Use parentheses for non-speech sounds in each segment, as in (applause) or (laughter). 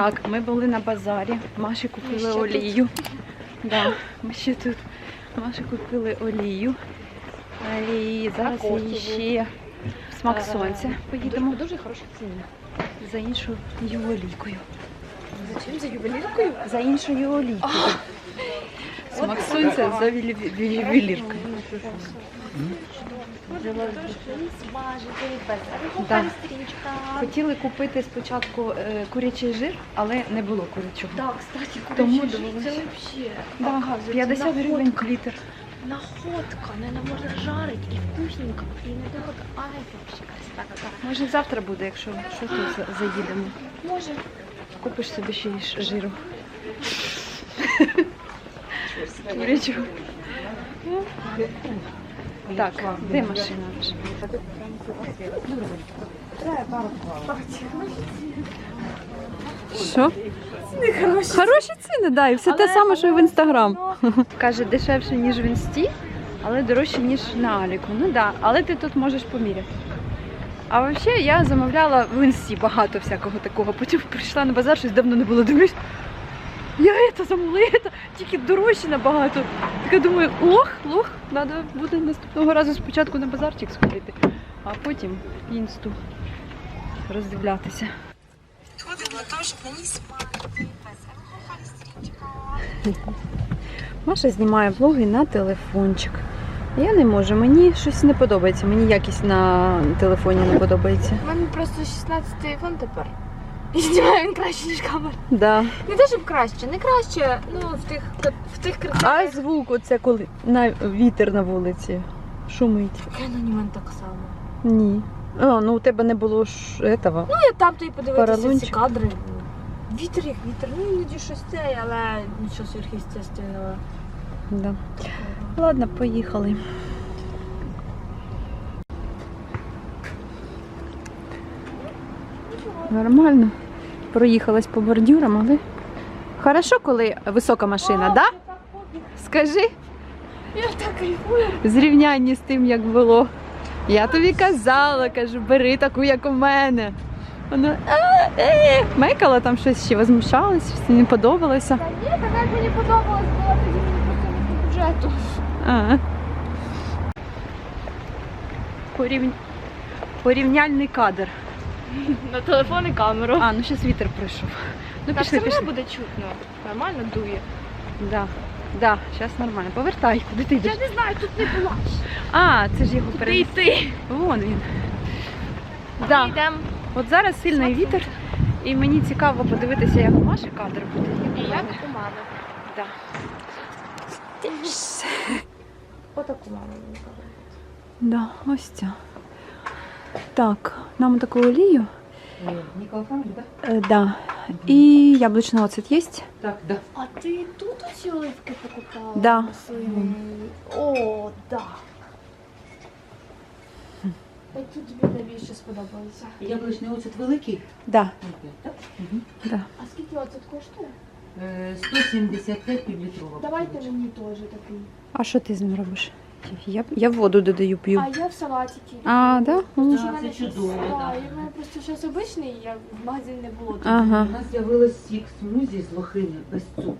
Так, ми були на базарі. Маші купили олію. Да, ми ще тут. Маші купили олію. І зараз її ще в смак сонця поїдемо Дуже хороші ціни. за іншою олійкою. Зачем за ювеліркою? За іншою олійкою. Смак сонця за Да. Хотіли купити спочатку е, курячий жир, але не було курячого. Так, кстати, курячий жир, це вообще. Да, 50 гривень літр. Находка, не можна жарити і вкусненько, і недорого. Ай, вообще красота. Може завтра буде, якщо що то заїдемо. Може. Купиш собі ще й жиру. Курячого. Так, де машина? Що? Хороші ціни, да, і все те саме, що і в інстаграм. (laughs) Каже, дешевше, ніж в інсті, але дорожче, ніж на Аліку. Ну да, але ти тут можеш поміряти. А взагалі я замовляла в інсті багато всякого такого. Потім прийшла на базар, щось давно не було. Дивлюсь, я це тільки дорожче набагато. Така думаю, лох, лох, треба буде наступного разу спочатку на базарчик сходити, а потім інсту роздивлятися. Маша знімає влоги на телефончик. Я не можу, мені щось не подобається, мені якість на телефоні не подобається. У мене просто 16 телефон тепер. І знімає він краще, ніж камера. Да. Не те, щоб краще, не краще, ну в тих в тих А звук, оце коли на вітер на вулиці шумить. Canon у мене так само. Ні. А, ну у тебе не було ж этого. Ну я там то і подивитися ці кадри. Вітер як вітер, ну іноді щось це, але нічого сверхъестественного. Да. Ладно, поїхали. Нормально. Проїхалась по бордюрам, але. Хорошо, коли висока машина, да? Скажи, Я так в зрівнянні з тим, як було. Я тобі казала, кажу, бери таку, як у мене. Вона «А, е». мекала там щось ще возмущалась, щось не подобалося. Та ні, так як мені подобалось, було тоді мені бюджету. А. Порівня... Порівняльний кадр. На телефон і камеру. А, ну зараз вітер прийшов. Ну Так пішли, все одно пішли. буде чутно. Нормально дує. Да. Да, зараз нормально. Повертай, куди ти йдеш? Я не знаю, тут не була. А, це ж його Куди перенес. йти? Вон він. Да. Йдемо. От зараз сильний вітер, і мені цікаво подивитися, як у Маші кадр буде. І як у мами. Да. Отаку маму мені кажуть. Да, ось ця. Так, нам таку олію. Николаевна, да? Е, да. І яблучний оцет є? Так, да. А ти тут оці оливки покупала? Да. Маслини? О, да. Які тобі найбільше сподобалися? Яблучний оцет великий. Да. Так? Угу. да. А скільки оцет коштує? Е, 175 півлітрова. Давайте мені теж такий. А що ти з ним робиш? Я, я воду додаю, п'ю. А я в салатики. А, да? Тому що в мене це щось- чудово, Да, да. і в мене просто щось обичний, я в магазин не було. тут. Ага. У нас з'явилось сік смузі з лохини без цукру.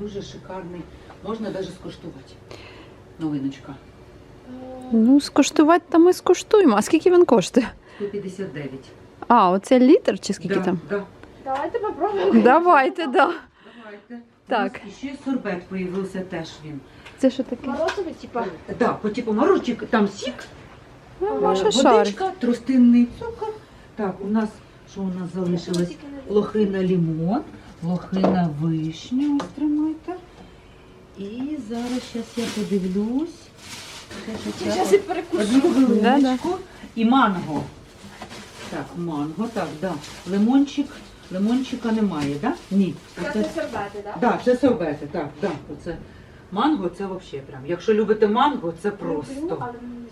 Дуже шикарний. Можна навіть скуштувати. Новиночка. Е, Ну, скуштувати то ми скуштуємо. А скільки він коштує? 159. А, оце літр чи скільки да, там? Да. Давайте попробуємо. Давайте, да. Давайте. Так. У нас ще сорбет появився теж він. Це що таке? Морозовий, типа. Да, по типу морожчик, там сік, Ну, е, Маша шарить. водичка, тростинний цукор. Так, у нас, що у нас залишилось? Лохина лимон, лохина вишня, ось тримайте. І зараз щас я подивлюсь. Ще, ще, Зараз ще. і перекушу. Одну хвилиночку. І манго. Так, манго, так, да. Лимончик, лимончика немає, да? Ні. Це Оце, сербети, так? да, це сорбети, так, да. Оце. Манго це взагалі прям. Якщо любите манго, це просто. але мені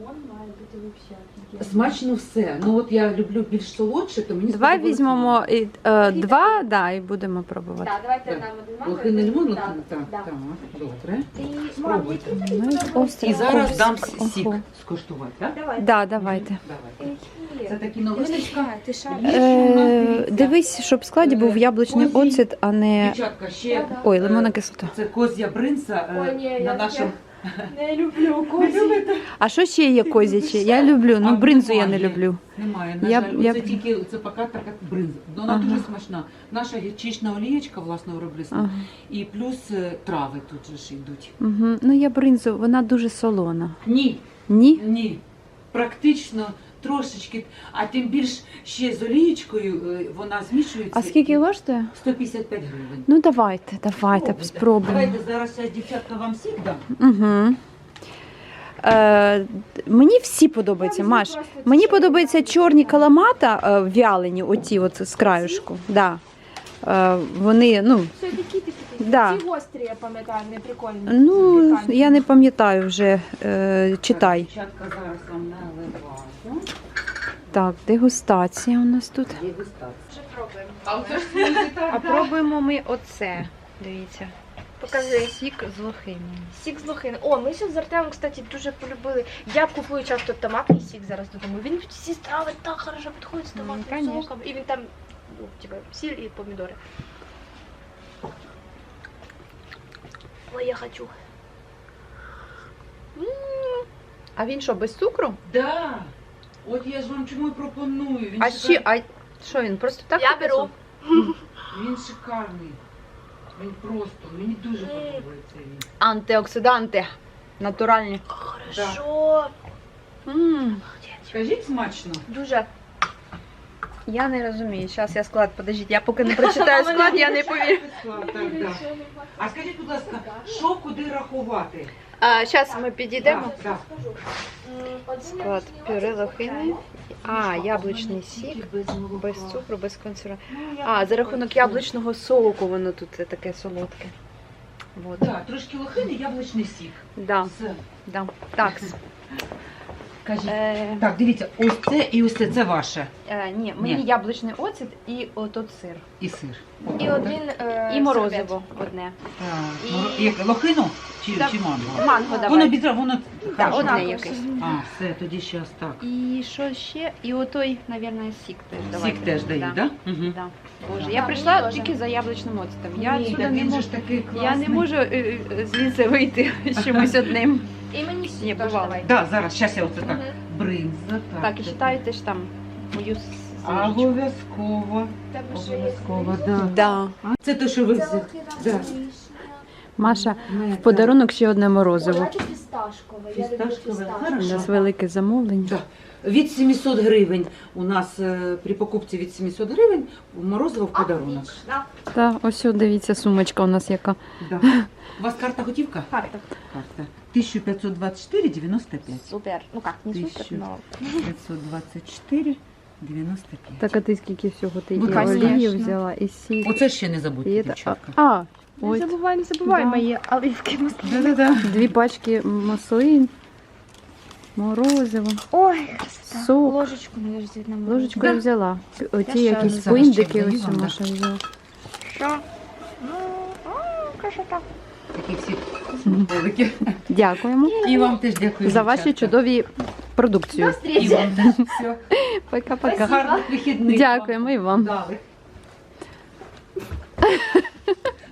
лимон має бути Смачно все. Ну от я люблю більш солодше, то мені Давай сподобалось візьмемо і, е, два, да, і будемо пробувати. Так, давайте Так. нам один манго. Лохина лимон, Так, лохина, так, так. так, добре. І які Ну, і подобаються? І зараз дам Ого. сік скуштувати, так? Давай. Да, давайте. Давайте. Які? Це такі новиночка. Е, дивись, щоб в складі був яблучний Козій. оцет, а не. Дівчатка, ще Ой, е, лимонна кислота. Це козя бринза е, Ой, ні, на я- нашому. Не люблю любите? А що ще є козяче? Я люблю, ну А бринзу я не немає. люблю. Немає, на Я- жаль, я- це тільки це поки така бринза. Вона Ага. дуже смачна. Наша гірчична олієчка власного виробництва. Ага. І плюс е, трави тут же ж йдуть. Угу. Ну я бринзу, вона дуже солона. Ні, Ні? ні. Практично трошечки, а тим більш ще з олієчкою е, вона змішується. А скільки коштує? 155 гривень. Ну давайте, давайте, Спробуйте. спробуємо. Давайте зараз я дівчатка вам сік дам. Угу. Е, мені всі подобаються, Маш. Мені подобаються чорні каламата е, вялені, оті от з краюшку. Да. Е, вони, ну, Все такі такі. Да. Ці гострі, я пам'ятаю, не прикольні. ну я не пам'ятаю вже. Е, читай. Дівчатка зараз вам наливаю. Так, дегустація у нас тут. Дегустація. А пробуємо ми оце. Дивіться. Покажи. Сік з лохини. Сік з лохини. О, ми ще з Артемом, кстати, дуже полюбили. Я купую часто томатний сік зараз додому. Він в ці страви так хорошо підходить з Ну, томатним конечно. соком. І він там, ну, типа, сіль і помідори. Ой, я хочу. М, А він що, без цукру? Да. От я ж вам чому і пропоную. Він, А ще, а що він? Просто так? Я написав? беру. він шикарний. Він просто, мені дуже М. подобається він. Антиоксиданти. Натуральні. Хорошо. м Скажіть смачно. Дуже. Я не розумію. Зараз я склад, подождіть, я поки не прочитаю (laughs) склад, я не повірю. Так. А скажіть, будь ласка, що куди рахувати? А, зараз ми підійдемо. Склад пюре лохини. А, яблучний сік. без цукру, без консерва. А, за рахунок яблучного соку воно тут таке солодке. Вот. Да, трошки лохини, яблучний сік. Да, Все. да. Так. Кажіть. Е, Так, дивіться, ось це і ось це, це ваше. е, ні, мені Ні. яблучний оцет і отут сир. І сир. І один е, І морозиво одне. Так. І- Як, лохину чи, Так. чи манго? Манго Воно давай. бідра, воно Так, хорошо. одне якесь. А, все, тоді ще ось так. І що ще? І отой, мабуть, сік теж давайте. Сік теж дають, Да. так? Да? Угу. Да. Боже, я прийшла тільки за яблучним оцетом. Я Ні, отсюда так не він же можу. ж такий класний. Я не можу е, е, звідси вийти з (laughs) чимось одним. І мені Ні, теж бувало. давай. Да, зараз, зараз я оце так. Мгм. Бринза, так. Так, і читайте ж там мою с-. Обов'язково. Ще є Обов'язково, да. Да. Це те, що ви взяли. Да. Маша, в подарунок ще одне морозиво. давайте фісташкове. Фісташкове, фісташкове. У нас велике замовлення. Да. Від 700 гривень у нас е, при покупці від 700 гривень морозиво в подарунок. Та ось от дивіться, сумочка у нас яка. Да. У вас карта готівка? Карта. Карта. 1524,95. Супер. Ну як, не супер, но... 524,95. Так, а ти скільки всього ти Ну, і конечно. олію взяла, і сік. Оце ще не забудьте, І це- дівчатка. А, Не ой, забувай, не забувай Да. мої оливки. Да-да-да. дві пачки маслин, морозиво, Ой, красота. Сок. Ложечку не лежить на ложечку Да. я взяла. Оті ще якісь одну зараз пиндики, ще ось даю вам. Маша взяла. Що? Ну, о, красота. Такі всі смаколики. Дякуємо І вам теж дякую. за ваші дівчатка. чудові продукцію. І вам теж все. Пока-пока. Гарних вихідних. Дякуємо і вам. (laughs)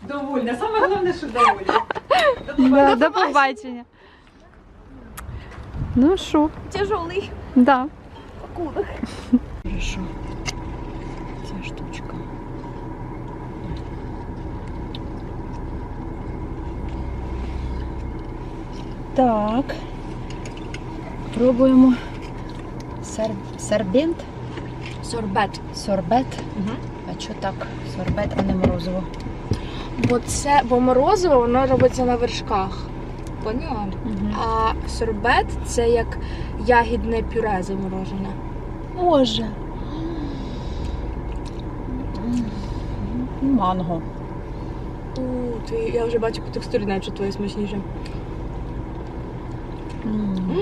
Довольна. Саме головне, що довольна. Да, до побачення. Ну що, Тяжелий да. пакунок. Хорошо. Ця штучка. Так. Пробуємо Сер... сербент. Сорбет. Сорбет. Угу. А що так? Сорбет, а не морозиво. Бо це, бо морозиво воно робиться на вершках. Поняла? Угу. А сорбет це як ягідне пюре заморожене. Боже. Манго. У, ти, я вже бачу по текстурі, навіть твоє смачніше. М.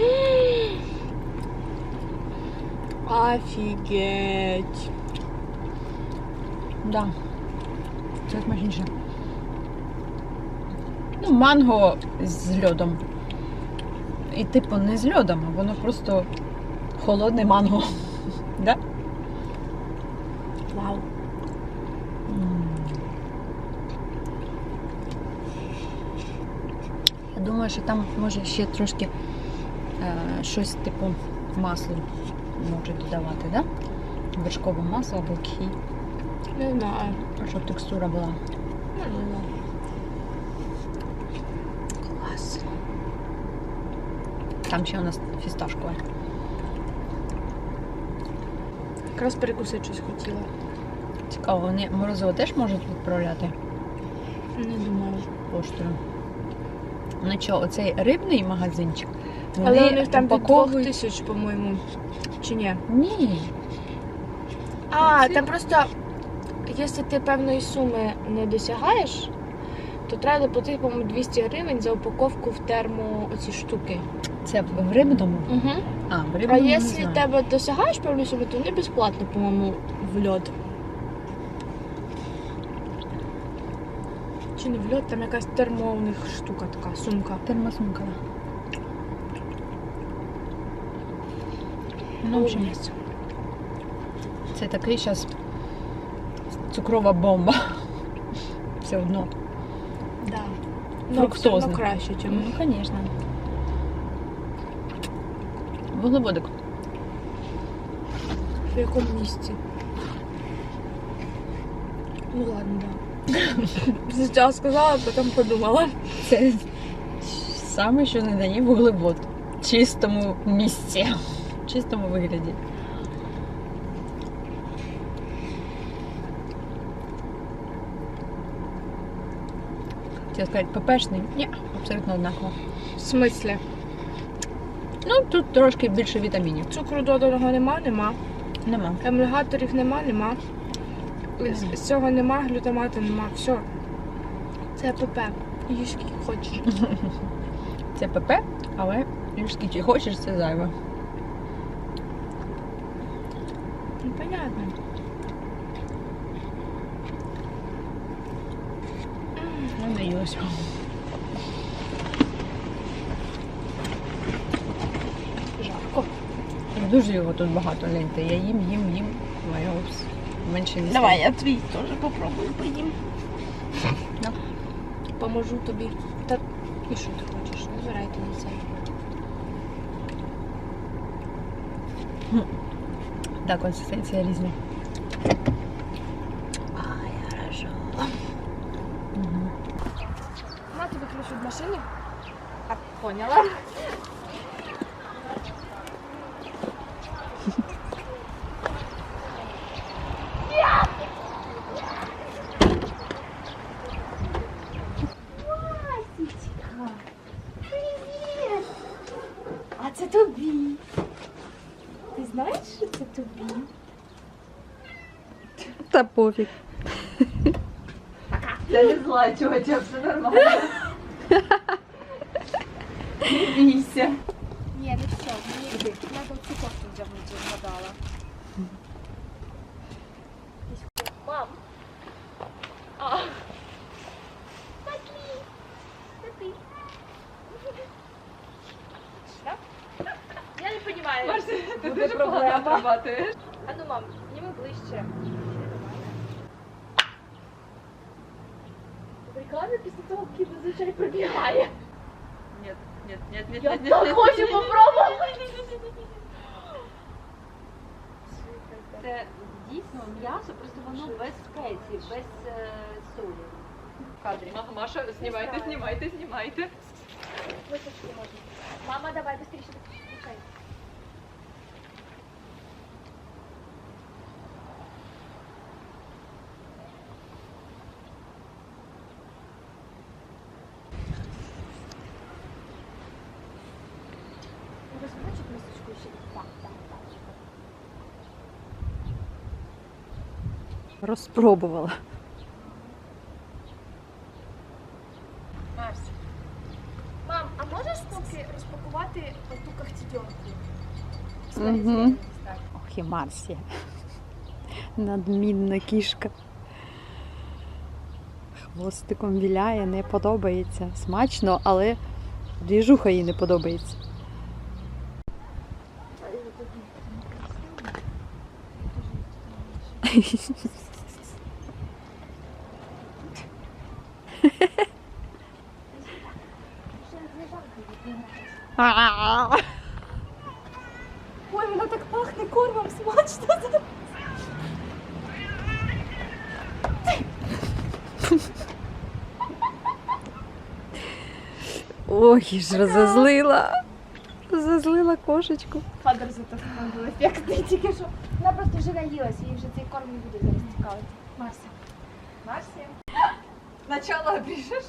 Офігеть. Да. Це смачніше. Ну, манго з льодом. І типу не з льодом, а воно просто холодне манго. (laughs) Да? Вау. Я думаю, що там може ще трошки е, щось типу масло можуть додавати, да? Вершкове масло або кхі, Не знаю. щоб текстура була. Не знаю. Клас. Там ще у нас фісташкове. Якраз перекусити щось хотіла. Цікаво, вони морозиво теж можуть відправляти Не думаю. поштою. Ну що, оцей рибний магазинчик. Але вони у них там упаковують- двох тисяч, по-моєму. Чи ні? Ні. А, там просто, якщо ти певної суми не досягаєш, то треба доплатити, по-моєму, 200 гривень за упаковку в термо оці штуки. Це в рибному? Угу. А, в А не якщо знаю. тебе досягаєш певної суми, то вони безплатно, по-моєму, в льод. Чи не в льод, там якась термо у них штука така, сумка. Термосумка. Ну, в общем, це такий зараз цукрова бомба. Все одно. Фруктозне. Ну, краще, ніж. Ну, звісно. Вуглеводик. В якому місці? Ну ладно, да. Спочатку сказала, потім подумала. Це саме, що не дає вуглевод. Чистому місці. Чистому вигляді. Хотіла сказати, ППшний? Ні, абсолютно однаково. В смислі? Ну, тут трошки більше вітамінів. Цукру доданого нема, нема. Нема. Емульгаторів нема, нема. З- цього нема, глютамату нема. Все. Це ПП. Їж скільки хочеш. (laughs) Це ПП, але їж скільки хочеш, це зайве. Ну, понятно. Не наїлося. Жарко. Дуже його тут багато ленти. Я їм, їм, їм. Упс. Менше не Давай, я твій теж попробую поїм. Да. Поможу тобі. Та і що ти хочеш? Вибирай тобі це. Так, консистенція різна. тобі ключ від машини. А, поняла. Привіт! А це тобі. Ти знаєш, що це тобі? Та пофіг. Я не зла, тетя, все нормально. Отрабатуєш. А ну, мам, зніми ближче. В рекламі після того кіт зазвичай прибігає. Нет, нет, нет, нет, Я нет, так нет, хочу попробувати. Це дійсно м'ясо, просто воно без спецій, без е, солі. В кадрі. Ага, Маша, знімайте, знімайте, знімайте. Височку можна. Мама, давай, быстрее Мисочку ще. Так, так. Розпробувала. Марс. Мам, а можеш поки розпакувати оту когтідьорку? Мгм. Ох, запахи Марсія. Надмінна кішка. Хвостиком віляє, не подобається. Смачно, але двіжуха їй не подобається. Ой, вона так пахне кормом смачно. Ой, ж розозлила. Розозлила кошечку. Фадер як ти тільки що. Вона просто вже наїлась, їй вже цей корм не буде зараз цікавити. Марся. Марсія? (gasps) Начало обріжеш?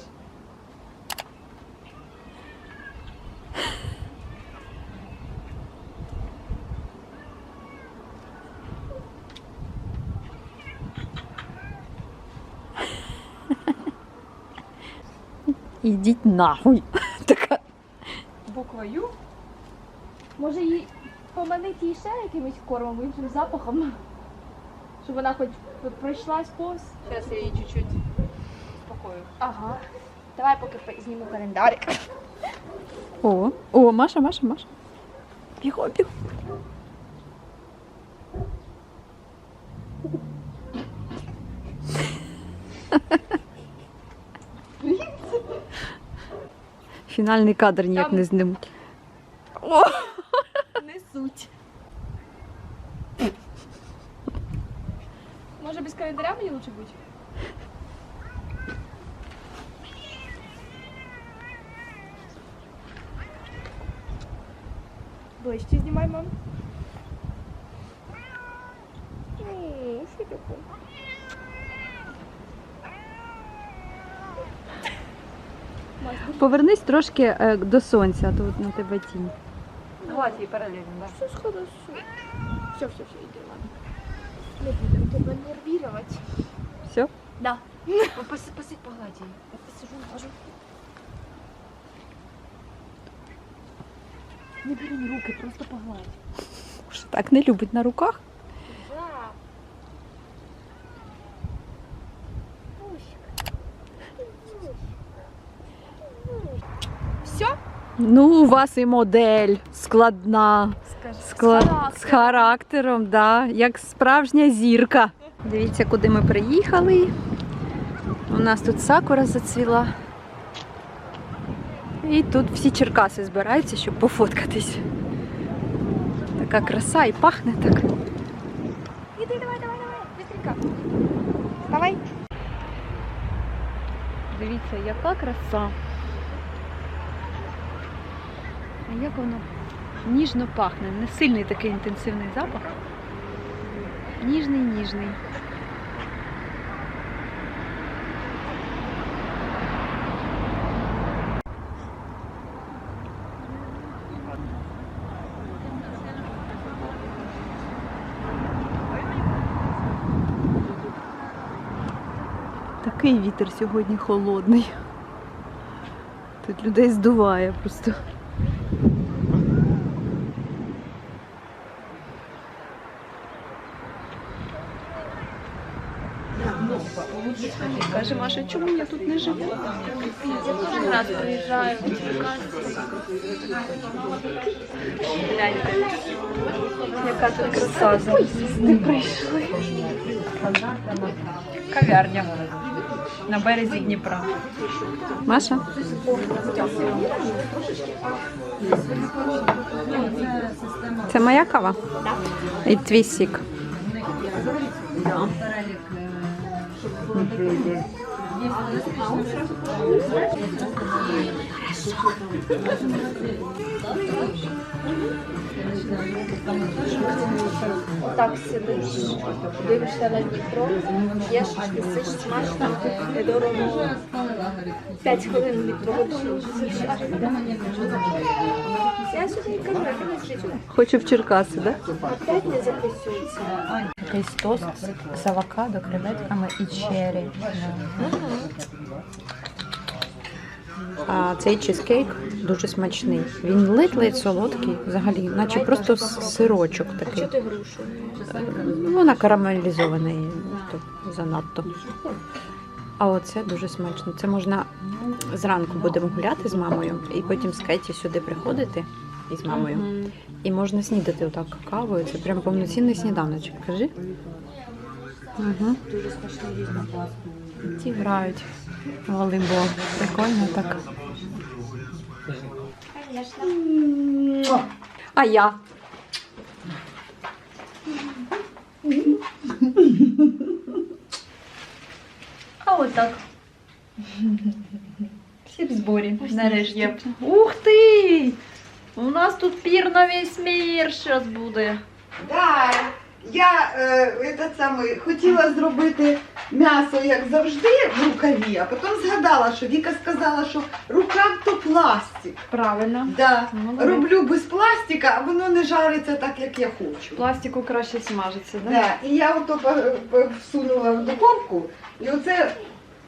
Ідіть нахуй. (laughs) Така. Буква Ю. Може їй поманити її ще якимось кормом, іншим запахом. (laughs) Щоб вона хоч пройшлась повз. Зараз я її чуть-чуть спокою. Ага. Давай поки по- зніму календарик. О, о, Маша, Маша, Маша. Бігом, бігом. Фінальний кадр ніяк Там- не знимуть. Несуть. Може без календаря мені лучше бути? Ближче знімай, мам. Що таке? Повернись трошки е, до сонця, а то от на тебе тінь. Гладь її паралельно, так. Все хорошо. Все, все, все, иди, ладно. Не будем тебя нервировать. Все? Да. (laughs) Погладь її. Посижу, ложу. Не бери на руки, просто погладь. Що так не любить на руках? Да. Все? Ну, у вас і модель складна. Склад... З характером, да, як справжня зірка. Дивіться, куди ми приїхали. У нас тут сакура зацвіла. І тут всі черкаси збираються, щоб пофоткатись. Така краса і пахне так. Иди, давай, давай, давай. Быстренько. Давай. Дивіться, яка краса. А як воно ніжно пахне. Не сильний такий інтенсивний запах. Ніжний, ніжний. Такий вітер сьогодні холодний. Тут людей здуває просто. Каже, Маша, чому я тут не живу? Я кожен раз приїжджаю. Гляньте, яка тут краса. Ми прийшли. Кав'ярня на березі Дніпра. Маша? Це моя кава? І твій сік. Так сидиш, дивишся на Дніпро, п'єш, їсиш смачно, недорого. П'ять хвилин що Я сюди кажу, я не свічу. Хочу в Черкаси, так? Да? Опять не записується. Якийсь тост з авокадо, креветками і черрі. А цей чизкейк дуже смачний. Він ледь-ледь солодкий, взагалі, наче просто сирочок такий. ти грушу? Вона карамелізована занадто. А оце дуже смачно. Це можна зранку будемо гуляти з мамою, і потім з Кеті сюди приходити із мамою. І можна снідати отак кавою. Це прям повноцінний сніданочок. Кажи. Угу. Дуже. Ті грають в волейбол. Прикольно так. А я. А отак. Всі в зборі. Нарешті. Ух ти! У нас тут пір на весь мір щас буде. Да, я е, этот самий, хотіла зробити м'ясо, як завжди, в рукаві, а потім згадала, що Віка сказала, що рукав то пластик. Правильно. Да. Молодець. Роблю без пластика, а воно не жариться так, як я хочу. Пластику краще смажиться, да? Да. І я ото по- по- всунула в духовку, і оце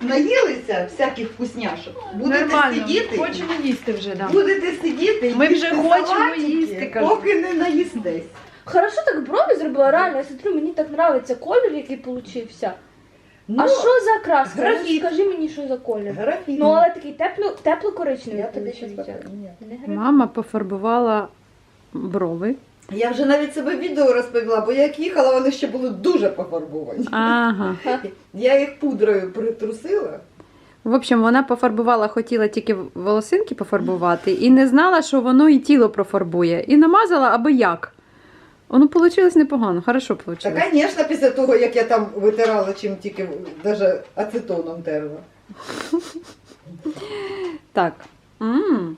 наїлися всяких вкусняшок. Будете Нормально. сидіти. Хочемо їсти вже, да. Будете сидіти, Ми їсти вже хочемо салатики, їсти, кажу. поки не наїстесь. Хорошо так брови зробила, реально, я смотрю, мені так подобається колір, який получився. Ну, а що за краска? графіт. Ну, Скажи мені, що за колір. Графіт. Ну, але такий тепло, тепло-коричневий. Я тобі щас покажу. Ні. Мама пофарбувала брови. Я вже навіть себе відео розповіла, бо як їхала, вони ще були дуже пофарбовані. Ага. (laughs) Я їх пудрою притрусила. В общем, вона пофарбувала, хотіла тільки волосинки пофарбувати і не знала, що воно і тіло профарбує. І намазала аби як. Воно вийшло непогано, хорошо вийшло. Та, звісно, після того, як я там витирала, чим тільки навіть ацетоном терла. Так. Угу.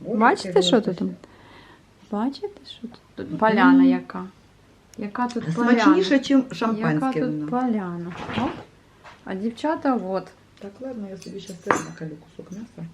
Бачите, що тут? Бачите, що тут? Тут поляна яка. Яка тут поляна? Смачніше, ніж Яка тут поляна. Оп. А дівчата от. Так, ладно, я собі зараз теж накалю кусок м'яса.